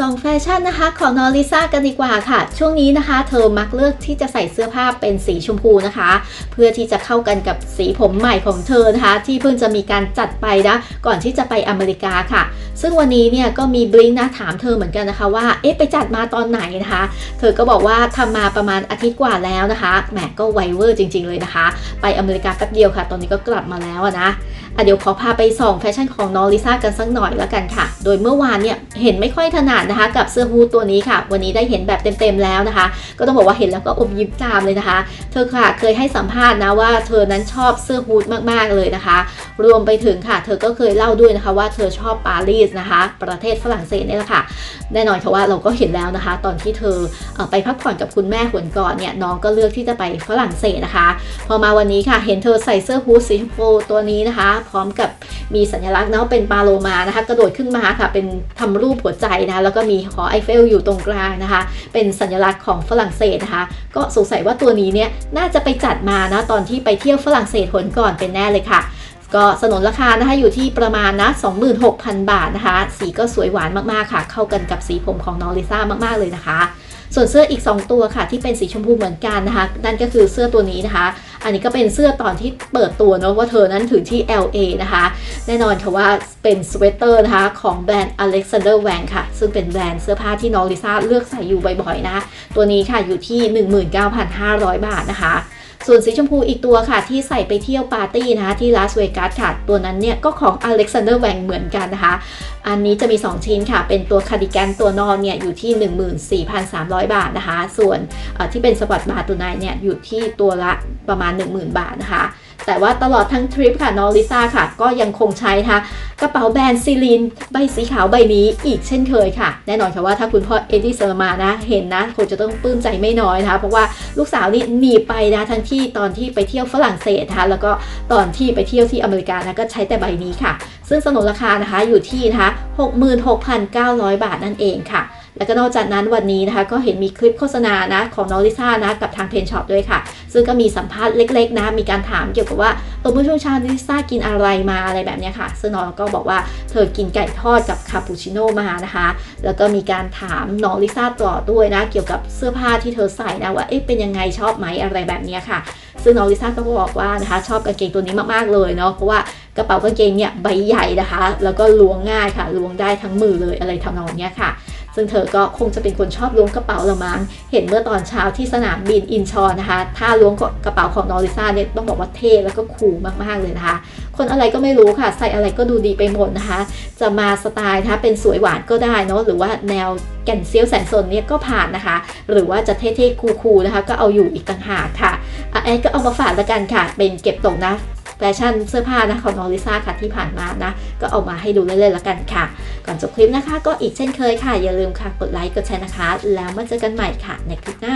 สองแฟชั่นนะคะของนอริซ่ากันดีกว่าค่ะ ช่วงนี้นะคะ เธอมักเลือกที่จะใส่เสื้อผ้าเป็นสีชมพูนะคะ เพื่อที่จะเข้ากันกับสีผมใหม่ของเธอนะคะ ที่เพิ่งจะมีการจัดไปนะก่อนที่จะไปอเมริกาค่ะ ซึ่งวันนี้เนี่ยก็มีบลิงนะถามเธอเหมือนกันนะคะว่าเอ๊ะไปจัดมาตอนไหนนะคะ เธอก็บอกว่าทำมาประมาณอาทิตย์กว่าแล้วนะคะแหมก็ไวเวอร์จริง ๆเลยนะคะ ไปอเมริกาแป๊บเดียวค่ะ ตอนนี้ก็กลับมาแล้วนะอะเดี๋ยวขอพาไปส่องแฟชั่นของนองลิซ่ากันสักหน่อยแล้วกันค่ะ โดยเมื่อวานเนี่ยเห็นไม่ค่อยถนัดนะคะกับเสื้อฮูดตัวนี้ค่ะ วันนี้ได้เห็นแบบเต็มๆแล้วนะคะ ก็ต้องบอกว่าเห็นแล้วก็อมยิ้มตามเลยนะคะ เธอค่ะเคยให้สัมภาษณ์นะว่าเธอนั้นชอบเสื้อฮูดมากๆเลยนะคะ รวมไปถึงค่ะ เธอก็เคยเล่าด้วยนะคะว่าเธอชอบปารีสนะคะ ประเทศฝรั่งเศสนี่แหละค่ะ แน่นอนค่ะว่าเราก็เห็นแล้วนะคะ ตอนที่เธอไปพักผ่อนกับคุณแม่หวนก่อนเนี่ยน้องก็เลือกที่จะไปฝรั่งเศสนะคะ พอมาวันนี้ค่ะ เห็นเธอใส่เสื้อฮูดสีชมพูตัวนี้นะคะ พร้อมกับ มีสัญลักษณ์เนาะเป็นปาโลมานะคะกระโดดขึ้นมาค่ะ เป็นทำรูปหัวใจนะคะแล้วก็มีหอไอเฟลอยู่ตรงกลางนะคะ เป็นสัญลักษณ์ของฝรั่งเศสนะคะ ก็สงสัยว่าตัวนี้เนี่ยน่าจะไปจัดมานะตอนที่ไปเที่ยวฝรั่งเศสหนก่อนเป็นแน่เลยค่ะก็สนนราคานะคะอยู่ที่ประมาณนะ 26,000 บาทนะคะ สีก็สวยหวานมากๆค่ะ เข้ากันกับสีผมของน้องลิซ่ามากๆเลยนะคะ ส่วนเสื้ออีก 2 ตัวค่ะ ที่เป็นสีชมพูเหมือนกันนะคะ นั่นก็คือเสื้อตัวนี้นะคะ อันนี้ก็เป็นเสื้อตอนที่เปิดตัวเนาะว่าเธอนั้นถือที่ LA นะคะ แน่นอนค่ะว่าเป็นสเวตเตอร์นะคะของแบรนด์ Alexander Wang ค่ะ ซึ่งเป็นแบรนด์เสื้อผ้าที่น้องลิซ่าเลือกใส่อยู่บ่อยๆนะคะตัวนี้ค่ะอยู่ที่ 19,500 บาทนะคะ ส่วนสีชมพูอีกตัวค่ะ ที่ใส่ไปเที่ยวปาร์ตี้นะคะที่ลาสเวกัสค่ะ ตัวนั้นเนี่ยก็ของอเล็กซานเดอร์แวงเหมือนกันนะคะ อันนี้จะมี 2 ชิ้นค่ะ เป็นตัวคาร์ดิแกนตัวนอนเนี่ยอยู่ที่ 14,300 บาทนะคะ ส่วนที่เป็นสปอร์ตบาร์ตัวนายเนี่ยอยู่ที่ตัวละประมาณ 10,000 บาทนะคะ แต่ว่าตลอดทั้งทริปค่ะน้องลิซ่าค่ะ ก็ยังคงใช้นะคะกระเป๋าแบรนด์ซีลินใบสีขาวใบนี้อีกเช่นเคยค่ะ แน่นอนค่ะว่าถ้าคุณพ่อเอ็ดดี้เซอร์มานะ เห็นนะคงจะต้องปลื้มใจไม่น้อยนะคะ เพราะว่าลูกสาวนี่หนีไปนะทั้งที่ตอนที่ไปเที่ยวฝรั่งเศสนะคะแล้วก็ตอนที่ไปเที่ยวที่อเมริกานะก็ใช้แต่ใบนี้ค่ะ ซึ่งสนนราคานะคะอยู่ที่นะคะ66,900 บาทนั่นเองค่ะ แล้วก็นอกจากนั้นวันนี้นะคะก็เห็นมีคลิปโฆษณานะของน้องลิซ่านะกับทางเพนช็อปด้วยค่ะ ซึ่งก็มีสัมภาษณ์เล็กๆนะมีการถามเกี่ยวกับว่าเออเมื่อช่วงเช้าลิซ่ากินอะไรมาอะไรแบบนี้ค่ะ ซึ่งน้องก็บอกว่าเธอกินไก่ทอดกับคาปูชิโน่มานะคะ แล้วก็มีการถามน้องลิซ่าต่อด้วยนะเกี่ยวกับเสื้อผ้าที่เธอใส่นะว่าเอ๊ะเป็นยังไงชอบไหมอะไรแบบนี้ค่ะ ซึ่งน้องลิซ่าก็บอกว่านะคะชอบกางเกงตัวนี้มากๆเลยเนาะเพราะว่ากระเป๋ากางเกงเนี่ยใบใหญ่นะคะ แล้วก็ล้วงง่ายค่ะล้วงได้ทั้งมือเลยอะไรทำนองเนี้ยค่ะ ซึ่งเธอก็คงจะเป็นคนชอบล้วงกระเป๋าละมั้งเห็นเมื่อตอนเช้าที่สนามบินอินชอนนะคะถ้าล้วงกระเป๋าของนอริซ่าเนี่ยต้องบอกว่าเท่แล้วก็คูลมากๆเลยนะคะ คนอะไรก็ไม่รู้ค่ะ ใส่อะไรก็ดูดีไปหมดนะคะ จะมาสไตล์นะคะเป็นสวยหวานก็ได้เนาะหรือว่าแนวแก่นเซียวแสนสนเนี่ยก็ผ่านนะคะ หรือว่าจะเท่ๆคูลๆนะคะ ก็เอาอยู่อีกต่างหากค่ะอะแอดก็เอามาฝากละกันค่ะ เป็นเก็บตกนะ แฟชั่นเสื้อผ้านะของน้องลิซ่าค่ะที่ผ่านมานะ ก็เอามาให้ดูเล่นๆแล้วกันค่ะ ก่อนจบคลิปนะคะ ก็อีกเช่นเคยค่ะ อย่าลืมค่ะกดไลค์กดแชร์นะคะ แล้วมาเจอกันใหม่ค่ะในคลิปหน้า